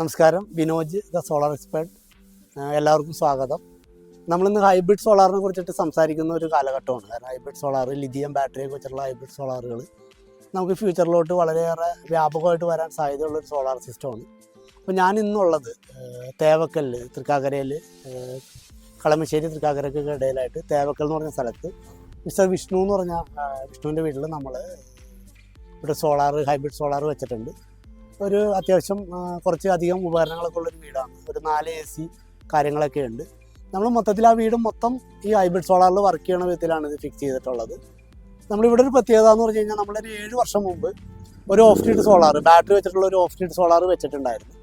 നമസ്കാരം. Vinoj the solar expert. എല്ലാവർക്കും സ്വാഗതം. നമ്മളിന്ന് ഹൈബ്രിഡ് സോളാറിനെ കുറിച്ചിട്ട് സംസാരിക്കുന്ന ഒരു കാലഘട്ടമാണ്. കാരണം ഹൈബ്രിഡ് സോളാർ ലിഥിയം ബാറ്ററിയെ കുറിച്ചുള്ള ഹൈബ്രിഡ് സോളാറുകൾ നമുക്ക് ഫ്യൂച്ചറിലോട്ട് വളരെയേറെ വ്യാപകമായിട്ട് വരാൻ സാധ്യതയുള്ള ഒരു സോളാർ സിസ്റ്റമാണ്. അപ്പോൾ ഞാൻ ഇന്നുള്ളത് തേവക്കല്ല് തൃക്കാക്കരയിൽ കളമശ്ശേരി തൃക്കാക്കരയ്ക്ക് ഇടയിലായിട്ട് തേവക്കൽ എന്ന് പറഞ്ഞ സ്ഥലത്ത്. മിസ്റ്റർ വിഷ്ണു എന്ന് പറഞ്ഞ വിഷ്ണുവിന്റെ വീട്ടിൽ നമ്മൾ ഇവിടെ സോളാർ ഹൈബ്രിഡ് സോളാർ വെച്ചിട്ടുണ്ട്. ഒരു അത്യാവശ്യം കുറച്ച് അധികം ഉപകരണങ്ങളൊക്കെ ഉള്ളൊരു വീടാണ്. ഒരു നാല് എ സി കാര്യങ്ങളൊക്കെ ഉണ്ട്. നമ്മൾ മൊത്തത്തിൽ ആ വീട് മൊത്തം ഈ ഹൈബ്രിഡ് സോളാറിൽ വർക്ക് ചെയ്യണ വിധത്തിലാണ് ഇത് ഫിക്സ് ചെയ്തിട്ടുള്ളത്. നമ്മളിവിടെ ഒരു പ്രത്യേകത എന്ന് പറഞ്ഞു കഴിഞ്ഞാൽ നമ്മളൊരു ഏഴ് വർഷം മുമ്പ് ഒരു ഓഫ് ഗ്രിഡ് സോളാർ ബാറ്ററി വെച്ചിട്ടുള്ള ഒരു ഓഫ് ഗ്രിഡ് സോളാർ വെച്ചിട്ടുണ്ടായിരുന്നു.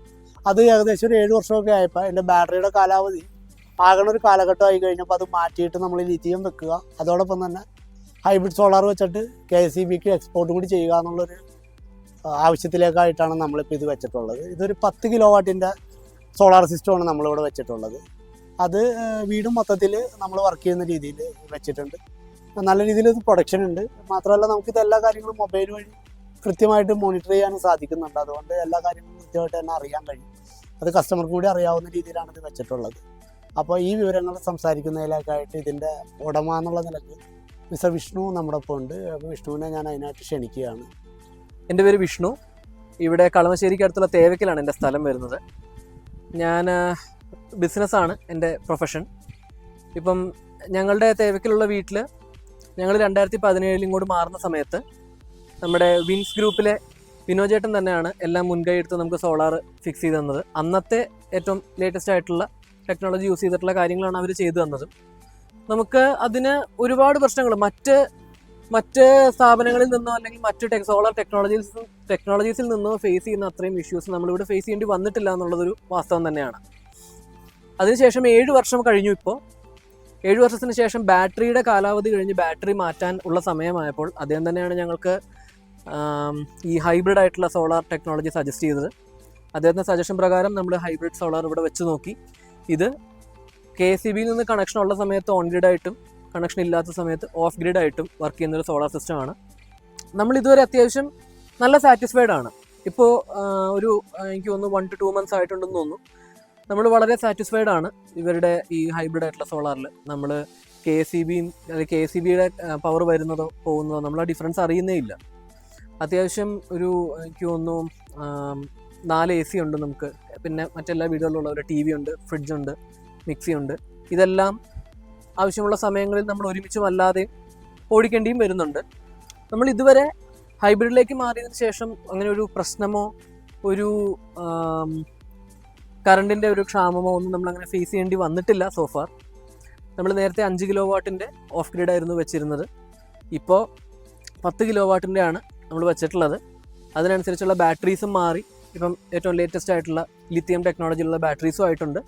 അത് ഏകദേശം ഒരു ഏഴ് വർഷമൊക്കെ ആയപ്പോൾ എന്റെ ബാറ്ററിയുടെ കാലാവധി ആകണ ഒരു കാലഘട്ടം ആയി കഴിഞ്ഞപ്പോൾ അത് മാറ്റിയിട്ട് നമ്മൾ ലിഥിയം വെക്കുക. അതോടൊപ്പം തന്നെ ഹൈബ്രിഡ് സോളാർ വെച്ചിട്ട് കെ എസ് സി ബിക്ക് എക്സ്പോർട്ട് കൂടി ചെയ്യുക എന്നുള്ളൊരു ആവശ്യത്തിലേക്കായിട്ടാണ് നമ്മളിപ്പോൾ ഇത് വെച്ചിട്ടുള്ളത്. ഇതൊരു പത്ത് കിലോ വാട്ടിന്റെ സോളാർ സിസ്റ്റമാണ് നമ്മളിവിടെ വെച്ചിട്ടുള്ളത്. അത് വീടും മൊത്തത്തിൽ നമ്മൾ വർക്ക് ചെയ്യുന്ന രീതിയിൽ വെച്ചിട്ടുണ്ട്. നല്ല രീതിയിൽ ഇത് പ്രൊഡക്ഷൻ ഉണ്ട്. മാത്രമല്ല നമുക്കിത് എല്ലാ കാര്യങ്ങളും മൊബൈൽ വഴി കൃത്യമായിട്ട് മോണിറ്റർ ചെയ്യാനും സാധിക്കുന്നുണ്ട്. അതുകൊണ്ട് എല്ലാ കാര്യങ്ങളും കൃത്യമായിട്ട് തന്നെ അറിയാൻ കഴിയും. അത് കസ്റ്റമർക്ക് കൂടി അറിയാവുന്ന രീതിയിലാണ് ഇത് വെച്ചിട്ടുള്ളത്. അപ്പോൾ ഈ വിവരങ്ങൾ സംസാരിക്കുന്നതിലേക്കായിട്ട് ഇതിന്റെ ഉടമ എന്നുള്ള നിലയ്ക്ക് മിസ്റ്റർ വിഷ്ണു നമ്മുടെ ഒപ്പം ഉണ്ട് അപ്പോൾ വിഷ്ണുവിനെ ഞാൻ അതിനായിട്ട് ക്ഷണിക്കുകയാണ്. എന്റെ പേര് വിഷ്ണു. ഇവിടെ കളമശ്ശേരിക്ക് അടുത്തുള്ള തേവക്കലാണ് എന്റെ സ്ഥലം വരുന്നത്. ഞാൻ ബിസിനസ്സാണ് എന്റെ പ്രൊഫഷൻ. ഇപ്പം ഞങ്ങളുടെ തേവക്കലുള്ള വീട്ടിൽ ഞങ്ങൾ രണ്ടായിരത്തി പതിനേഴിൽ ഇങ്ങോട്ട് മാറുന്ന സമയത്ത് നമ്മുടെ വിൻസ് ഗ്രൂപ്പിലെ വിനോചേട്ടൻ തന്നെയാണ് എല്ലാം മുൻകൈ എടുത്ത് നമുക്ക് സോളാർ ഫിക്സ് ചെയ്ത് തന്നത്. അന്നത്തെ ഏറ്റവും ലേറ്റസ്റ്റ് ആയിട്ടുള്ള ടെക്നോളജി യൂസ് ചെയ്തിട്ടുള്ള കാര്യങ്ങളാണ് അവർ ചെയ്തു തന്നത്. നമുക്ക് അതിന് ഒരുപാട് പ്രശ്നങ്ങൾ മറ്റ് മറ്റ് സ്ഥാപനങ്ങളിൽ നിന്നോ അല്ലെങ്കിൽ മറ്റ് ടെക് സോളാർ ടെക്നോളജീസ് ടെക്നോളജീസിൽ നിന്നോ ഫേസ് ചെയ്യുന്ന അത്രയും ഇഷ്യൂസ് നമ്മളിവിടെ ഫേസ് ചെയ്യേണ്ടി വന്നിട്ടില്ല എന്നുള്ളതൊരു വാസ്തവം തന്നെയാണ്. അതിനുശേഷം ഏഴ് വർഷം കഴിഞ്ഞു ഇപ്പോൾ. ഏഴ് വർഷത്തിന് ശേഷം ബാറ്ററിയുടെ കാലാവധി കഴിഞ്ഞ് ബാറ്ററി മാറ്റാൻ ഉള്ള സമയമായപ്പോൾ അദ്ദേഹം തന്നെയാണ് ഞങ്ങൾക്ക് ഈ ഹൈബ്രിഡ് ആയിട്ടുള്ള സോളാർ ടെക്നോളജി സജസ്റ്റ് ചെയ്തത്. അദ്ദേഹത്തിന്റെ സജഷൻ പ്രകാരം നമ്മൾ ഹൈബ്രിഡ് സോളാർ ഇവിടെ വെച്ച് നോക്കി. ഇത് കെ സി ബിയിൽ നിന്ന് കണക്ഷൻ ഉള്ള സമയത്ത് ഓൺ ഗ്രിഡ് ആയിട്ടും കണക്ഷൻ ഇല്ലാത്ത സമയത്ത് ഓഫ് ഗ്രിഡ് ആയിട്ടും വർക്ക് ചെയ്യുന്ന ഒരു സോളാർ സിസ്റ്റമാണ് നമ്മൾ ഇതുവരെ അത്യാവശ്യം നല്ല സാറ്റിസ്ഫൈഡ് ആണ്. ഇപ്പോൾ ഒരു എനിക്ക് തോന്നുന്നു വൺ ടു ടു മന്ത്സ് ആയിട്ടുണ്ടെന്ന് തോന്നുന്നു. നമ്മൾ വളരെ സാറ്റിസ്ഫൈഡ് ആണ് ഇവരുടെ ഈ ഹൈബ്രിഡ് ആയിട്ടുള്ള സോളാറിൽ നമ്മൾ കെ സി ബിയും അല്ലെങ്കിൽ കെ സി ബിയുടെ പവർ വരുന്നതോ പോകുന്നതോ നമ്മൾ ആ ഡിഫറൻസ് അറിയുന്നേ ഇല്ല. അത്യാവശ്യം ഒരു എനിക്ക് തോന്നുന്നു നാല് എ സി ഉണ്ട് നമുക്ക്. പിന്നെ മറ്റെല്ലാ വീടുകളിലുള്ള ഒരു ടി വി ഉണ്ട് ഫ്രിഡ്ജ് ഉണ്ട് മിക്സി ഉണ്ട്. ഇതെല്ലാം ആവശ്യമുള്ള സമയങ്ങളിൽ നമ്മൾ ഒരുമിച്ചും അല്ലാതെയും ഓടിക്കേണ്ടിയും വരുന്നുണ്ട്. നമ്മൾ ഇതുവരെ ഹൈബ്രിഡിലേക്ക് മാറിയതിന് ശേഷം അങ്ങനെ ഒരു പ്രശ്നമോ ഒരു കറണ്ടിന്റെ ഒരു ക്ഷാമമോ ഒന്നും നമ്മൾ അങ്ങനെ ഫേസ് ചെയ്യേണ്ടി വന്നിട്ടില്ല സോഫാർ നമ്മൾ നേരത്തെ അഞ്ച് കിലോ വാട്ടിന്റെ ഓഫ് ഗ്രിഡ് ആയിരുന്നു വെച്ചിരുന്നത്. ഇപ്പോൾ പത്ത് കിലോ വാട്ടിന്റെ ആണ് നമ്മൾ വെച്ചിട്ടുള്ളത്. അതിനനുസരിച്ചുള്ള ബാറ്ററീസും മാറി. ഇപ്പം ഏറ്റവും ലേറ്റസ്റ്റ് ആയിട്ടുള്ള ലിത്തിയം ടെക്നോളജിയിലുള്ള ബാറ്ററീസും ആയിട്ടുണ്ട്.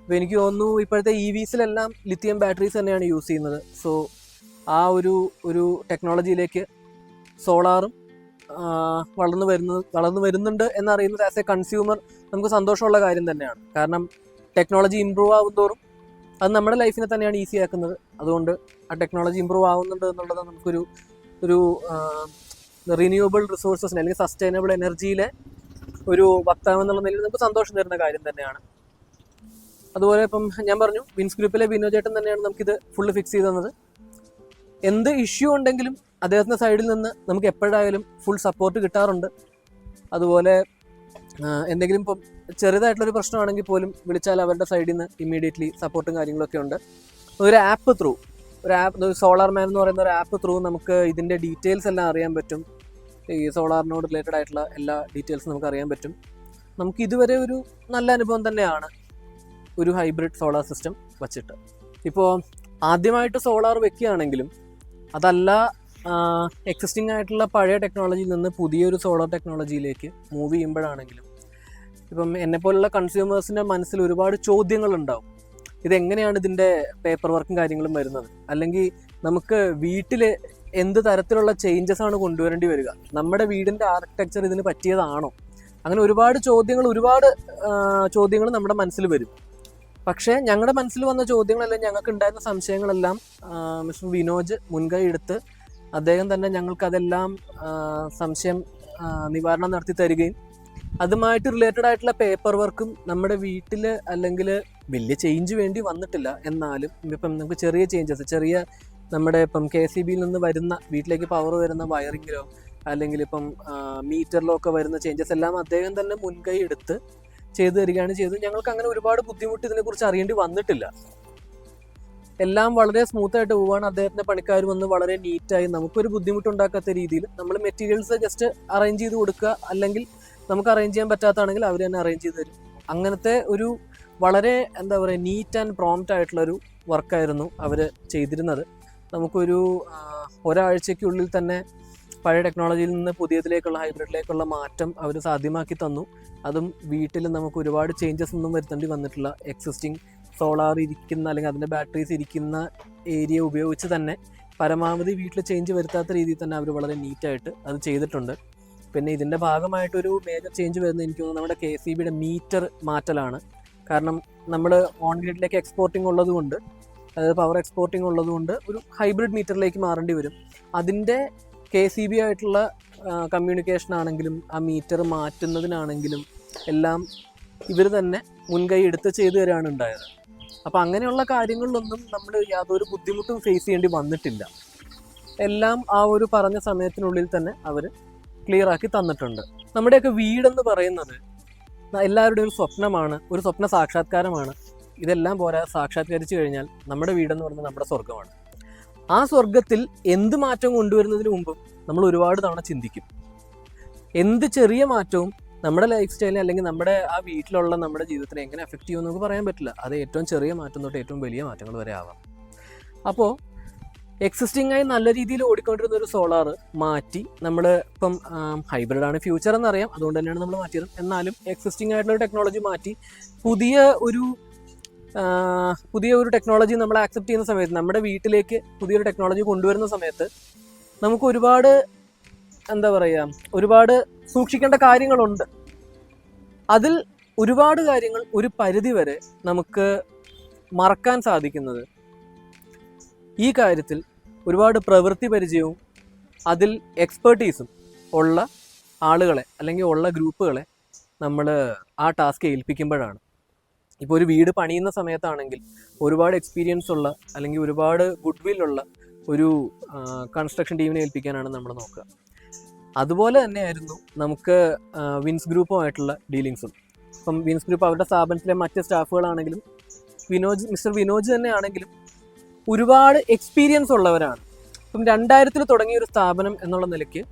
അപ്പോൾ എനിക്ക് തോന്നുന്നു ഇപ്പോഴത്തെ ഇ വിസിലെല്ലാം ലിത്തിയം ബാറ്ററീസ് തന്നെയാണ് യൂസ് ചെയ്യുന്നത്. സോ ആ ഒരു ഒരു ടെക്നോളജിയിലേക്ക് സോളാറും വളർന്നു വരുന്നത് വളർന്നു വരുന്നുണ്ട് എന്നറിയുന്നത് ആസ് എ കൺസ്യൂമർ നമുക്ക് സന്തോഷമുള്ള കാര്യം തന്നെയാണ്. കാരണം ടെക്നോളജി ഇമ്പ്രൂവ് തോറും അത് നമ്മുടെ ലൈഫിനെ തന്നെയാണ് ഈസി ആക്കുന്നത്. അതുകൊണ്ട് ആ ടെക്നോളജി ഇമ്പ്രൂവ് ആവുന്നുണ്ട് എന്നുള്ളത് നമുക്കൊരു ഒരു റിന്യൂവബിൾ റിസോഴ്സസിന് അല്ലെങ്കിൽ സസ്റ്റൈനബിൾ എനർജിയിലെ ഒരു വക്താവ് എന്നുള്ള നിലയിൽ നമുക്ക് സന്തോഷം തരുന്ന കാര്യം തന്നെയാണ്. അതുപോലെ ഇപ്പം ഞാൻ പറഞ്ഞു വിൻസ് ഗ്രൂപ്പിലെ വിനോചേട്ടൻ തന്നെയാണ് നമുക്കിത് ഫുള്ള് ഫിക്സ് ചെയ്ത് തന്നത്. എന്ത് ഇഷ്യൂ ഉണ്ടെങ്കിലും അദ്ദേഹത്തിന്റെ സൈഡിൽ നിന്ന് നമുക്ക് എപ്പോഴായാലും ഫുൾ സപ്പോർട്ട് കിട്ടാറുണ്ട്. അതുപോലെ എന്തെങ്കിലും ഇപ്പം ചെറുതായിട്ടുള്ളൊരു പ്രശ്നമാണെങ്കിൽ പോലും വിളിച്ചാൽ അവരുടെ സൈഡിൽ നിന്ന് ഇമ്മീഡിയറ്റ്ലി സപ്പോർട്ടും കാര്യങ്ങളൊക്കെ ഉണ്ട്. ഒരു ആപ്പ് ത്രൂ ഒരു ആപ്പ് സോളാർ മാൻ എന്ന് പറയുന്ന ഒരു ആപ്പ് ത്രൂ നമുക്ക് ഇതിന്റെ ഡീറ്റെയിൽസ് എല്ലാം അറിയാൻ പറ്റും. ഈ സോളാറിനോട് റിലേറ്റഡ് ആയിട്ടുള്ള എല്ലാ ഡീറ്റെയിൽസും നമുക്ക് അറിയാൻ പറ്റും. നമുക്ക് ഇതുവരെ ഒരു നല്ല അനുഭവം തന്നെയാണ്. ഒരു ഹൈബ്രിഡ് സോളാർ സിസ്റ്റം വച്ചിട്ട്. ഇപ്പോൾ ആദ്യമായിട്ട് സോളാർ വെക്കുകയാണെങ്കിലും അതല്ല എക്സിസ്റ്റിംഗ് ആയിട്ടുള്ള പഴയ ടെക്നോളജിയിൽ നിന്ന് പുതിയൊരു സോളാർ ടെക്നോളജിയിലേക്ക് മൂവ് ചെയ്യുമ്പോഴാണെങ്കിലും ഇപ്പം എന്നെപ്പോലുള്ള കൺസ്യൂമേഴ്സിന്റെ മനസ്സിൽ ഒരുപാട് ചോദ്യങ്ങളുണ്ടാവും. ഇതെങ്ങനെയാണ് ഇതിന്റെ പേപ്പർ വർക്കും കാര്യങ്ങളും വരുന്നത്? അല്ലെങ്കിൽ നമുക്ക് വീട്ടിൽ എന്ത് തരത്തിലുള്ള ചേഞ്ചസ് ആണ് കൊണ്ടുവരേണ്ടി വരിക? നമ്മുടെ വീടിന്റെ ആർക്കിടെക്ചർ ഇതിന് പറ്റിയതാണോ? അങ്ങനെ ഒരുപാട് ചോദ്യങ്ങൾ ഒരുപാട് ചോദ്യങ്ങൾ നമ്മുടെ മനസ്സിൽ വരും. പക്ഷേ ഞങ്ങളുടെ മനസ്സിൽ വന്ന ചോദ്യങ്ങളെല്ലാം ഞങ്ങൾക്ക് ഉണ്ടായിരുന്ന സംശയങ്ങളെല്ലാം മിസ്റ്റർ വിനോജ് മുൻകൈ എടുത്ത് അദ്ദേഹം തന്നെ ഞങ്ങൾക്ക് അതെല്ലാം സംശയം നിവാരണം നടത്തി തരികയും അതുമായിട്ട് റിലേറ്റഡ് ആയിട്ടുള്ള പേപ്പർ വർക്കും നമ്മുടെ വീട്ടിൽ അല്ലെങ്കിൽ വലിയ ചേഞ്ച് വേണ്ടി വന്നിട്ടില്ല. എന്നാലും ഇപ്പം നമുക്ക് ചെറിയ ചേഞ്ചസ് ചെറിയ നമ്മുടെ ഇപ്പം കെ സി ബിയിൽ നിന്ന് വരുന്ന വീട്ടിലേക്ക് പവർ വരുന്ന വയറിങ്ങിലോ അല്ലെങ്കിൽ ഇപ്പം മീറ്ററിലോ ഒക്കെ വരുന്ന ചേഞ്ചസ് എല്ലാം അദ്ദേഹം തന്നെ മുൻകൈ എടുത്ത് ചെയ്തു തരികയാണ് ചെയ്തത്. ഞങ്ങൾക്ക് അങ്ങനെ ഒരുപാട് ബുദ്ധിമുട്ട് ഇതിനെക്കുറിച്ച് അറിയേണ്ടി വന്നിട്ടില്ല. എല്ലാം വളരെ സ്മൂത്ത് ആയിട്ട് പോവാണ് അദ്ദേഹത്തിന്റെ പണിക്കാർ വന്ന് വളരെ നീറ്റായി നമുക്കൊരു ബുദ്ധിമുട്ടുണ്ടാക്കാത്ത രീതിയിൽ നമ്മൾ മെറ്റീരിയൽസ് ജസ്റ്റ് അറേഞ്ച് ചെയ്ത് കൊടുക്കുക. അല്ലെങ്കിൽ നമുക്ക് അറേഞ്ച് ചെയ്യാൻ പറ്റാത്താണെങ്കിൽ അവർ തന്നെ അറേഞ്ച് ചെയ്ത് തരും. അങ്ങനത്തെ ഒരു വളരെ എന്താ പറയുക നീറ്റ് ആൻഡ് പ്രോംപ്റ്റ് ആയിട്ടുള്ള ഒരു വർക്കായിരുന്നു അവർ ചെയ്തിരുന്നത്. നമുക്കൊരു ഒരാഴ്ചയ്ക്കുള്ളിൽ തന്നെ പഴയ ടെക്നോളജിയിൽ നിന്ന് പുതിയതിലേക്കുള്ള ഹൈബ്രിഡിലേക്കുള്ള മാറ്റം അവർ സാധ്യമാക്കി തന്നു. അതും വീട്ടിൽ നമുക്ക് ഒരുപാട് ചേഞ്ചസ് ഒന്നും വരുത്തേണ്ടി വന്നിട്ടില്ല. എക്സിസ്റ്റിംഗ് സോളാർ ഇരിക്കുന്ന അല്ലെങ്കിൽ അതിന്റെ ബാറ്ററീസ് ഇരിക്കുന്ന ഏരിയ ഉപയോഗിച്ച് തന്നെ പരമാവധി വീട്ടിൽ ചേഞ്ച് വരുത്താത്ത രീതിയിൽ തന്നെ അവർ വളരെ നീറ്റായിട്ട് അത് ചെയ്തിട്ടുണ്ട്. പിന്നെ ഇതിന്റെ ഭാഗമായിട്ടൊരു മേജർ ചേഞ്ച് വരുന്നത് എനിക്ക് തോന്നുന്നു നമ്മുടെ കെ സി ബിയുടെ മീറ്റർ മാറ്റലാണ്. കാരണം നമ്മൾ ഓൺ ഗ്രിഡിലേക്ക് എക്സ്പോർട്ടിംഗ് ഉള്ളതുകൊണ്ട് അതായത് പവർ എക്സ്പോർട്ടിംഗ് ഉള്ളതുകൊണ്ട് ഒരു ഹൈബ്രിഡ് മീറ്ററിലേക്ക് മാറേണ്ടി വരും. അതിന്റെ കെ സി ബി ആയിട്ടുള്ള കമ്മ്യൂണിക്കേഷൻ ആണെങ്കിലും ആ മീറ്റർ മാറ്റുന്നതിനാണെങ്കിലും എല്ലാം ഇവർ തന്നെ മുൻകൈ എടുത്ത് ചെയ്തു തരാണ് ഉണ്ടായത്. അപ്പോൾ അങ്ങനെയുള്ള കാര്യങ്ങളിലൊന്നും നമ്മൾ യാതൊരു ബുദ്ധിമുട്ടും ഫേസ് ചെയ്യേണ്ടി വന്നിട്ടില്ല. എല്ലാം ആ ഒരു പറഞ്ഞ സമയത്തിനുള്ളിൽ തന്നെ അവർ ക്ലിയർ ആക്കി തന്നിട്ടുണ്ട്. നമ്മുടെയൊക്കെ വീടെന്ന് പറയുന്നത് എല്ലാവരുടെയും ഒരു സ്വപ്നമാണ് ഒരു സ്വപ്ന സാക്ഷാത്കാരമാണ്. ഇതെല്ലാം പോരാ സാക്ഷാത്കരിച്ചു കഴിഞ്ഞാൽ നമ്മുടെ വീടെന്ന് പറഞ്ഞാൽ നമ്മുടെ സ്വർഗമാണ് ആ സ്വർഗത്തിൽ എന്ത് മാറ്റം കൊണ്ടുവരുന്നതിന് മുമ്പും നമ്മൾ ഒരുപാട് തവണ ചിന്തിക്കും. എന്ത് ചെറിയ മാറ്റവും നമ്മുടെ ലൈഫ് സ്റ്റൈലിനെ അല്ലെങ്കിൽ നമ്മുടെ ആ വീട്ടിലുള്ള നമ്മുടെ ജീവിതത്തിനെ എങ്ങനെ എഫക്ട് ചെയ്യുമെന്ന് നമുക്ക് പറയാൻ പറ്റില്ല. അത് ഏറ്റവും ചെറിയ മാറ്റം തൊട്ട് ഏറ്റവും വലിയ മാറ്റങ്ങൾ വരെ ആവാം. അപ്പോൾ എക്സിസ്റ്റിംഗ് ആയി നല്ല രീതിയിൽ ഓടിക്കൊണ്ടിരുന്ന ഒരു സോളാർ മാറ്റി നമ്മൾ ഇപ്പം ഹൈബ്രിഡ് ആണ് ഫ്യൂച്ചർ എന്നറിയാം. അതുകൊണ്ട് തന്നെയാണ് നമ്മൾ മാറ്റിയത്. എന്നാലും എക്സിസ്റ്റിംഗ് ആയിട്ടുള്ള ടെക്നോളജി മാറ്റി പുതിയ ഒരു പുതിയ ഒരു ടെക്നോളജി നമ്മൾ ആക്സെപ്റ്റ് ചെയ്യുന്ന സമയത്ത് നമ്മുടെ വീട്ടിലേക്ക് പുതിയൊരു ടെക്നോളജി കൊണ്ടുവരുന്ന സമയത്ത് നമുക്ക് ഒരുപാട് എന്താ പറയുക ഒരുപാട് സൂക്ഷിക്കേണ്ട കാര്യങ്ങളുണ്ട്. അതിൽ ഒരുപാട് കാര്യങ്ങൾ ഒരു പരിധി വരെ നമുക്ക് മറക്കാൻ സാധിക്കുന്നത് ഈ കാര്യത്തിൽ ഒരുപാട് പ്രവൃത്തി പരിചയവും അതിൽ എക്സ്പേർട്ടീസും ഉള്ള ആളുകളെ അല്ലെങ്കിൽ ഉള്ള ഗ്രൂപ്പുകളെ നമ്മൾ ആ ടാസ്ക് ഏൽപ്പിക്കുമ്പോഴാണ്. ഇപ്പോൾ ഒരു വീട് പണിയുന്ന സമയത്താണെങ്കിൽ ഒരുപാട് എക്സ്പീരിയൻസ് ഉള്ള അല്ലെങ്കിൽ ഒരുപാട് ഗുഡ് ഉള്ള ഒരു കൺസ്ട്രക്ഷൻ ടീമിനെ ഏൽപ്പിക്കാനാണ് നമ്മൾ നോക്കുക. അതുപോലെ തന്നെയായിരുന്നു നമുക്ക് വിൻസ് ഗ്രൂപ്പുമായിട്ടുള്ള ഡീലിങ്സും ഇപ്പം വിൻസ് ഗ്രൂപ്പ് അവരുടെ സ്ഥാപനത്തിലെ മറ്റ് സ്റ്റാഫുകളാണെങ്കിലും വിനോജ് മിസ്റ്റർ വിനോജ് തന്നെയാണെങ്കിലും ഒരുപാട് എക്സ്പീരിയൻസ് ഉള്ളവരാണ്. ഇപ്പം രണ്ടായിരത്തിൽ തുടങ്ങിയ ഒരു സ്ഥാപനം എന്നുള്ള നിലയ്ക്ക്